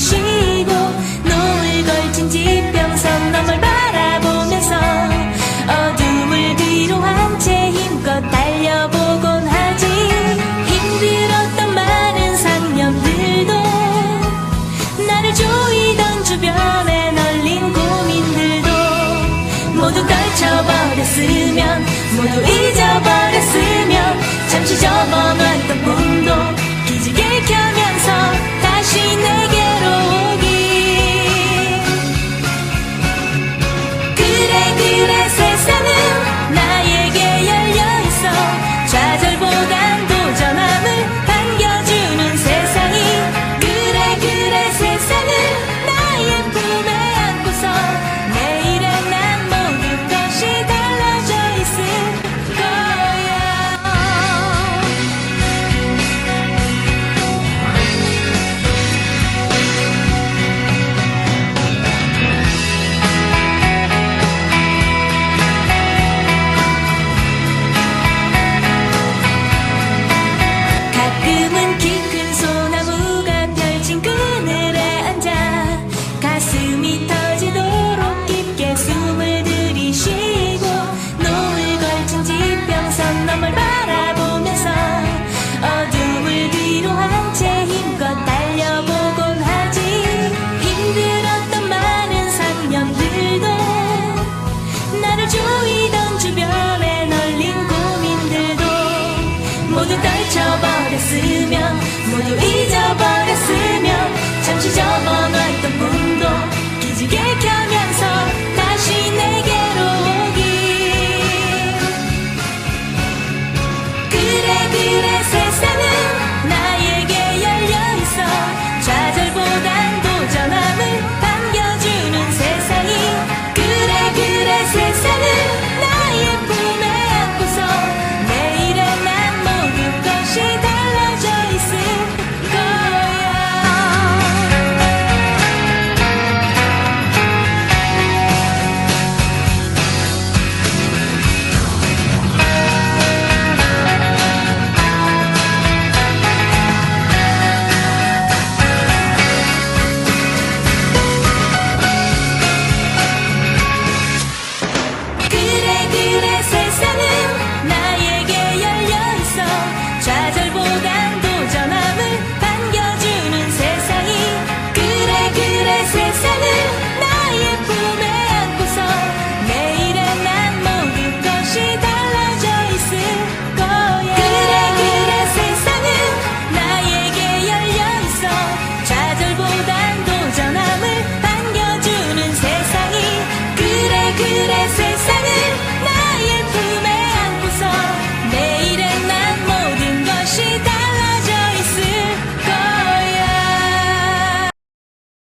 쉬고 노을 걸친 지평선 너머를 바라보면서 어둠을 뒤로 한 채 힘껏 달려보곤 하지. 힘들었던 많은 상념들도 나를 조이던 주변에 널린 고민들도 모두 떨쳐버렸으면 모두 잊어버렸으면 잠시 접어놨던 가슴이 터지도록 깊게 숨을 들이쉬고 노을 걸친 지평선 너머를 바라보면서 어둠을 뒤로 한 채 힘껏 달려보곤 하지. 힘들었던 많은 3년들도 나를 조이던 주변에 널린 고민들도 모두 떨쳐 버렸으면 모두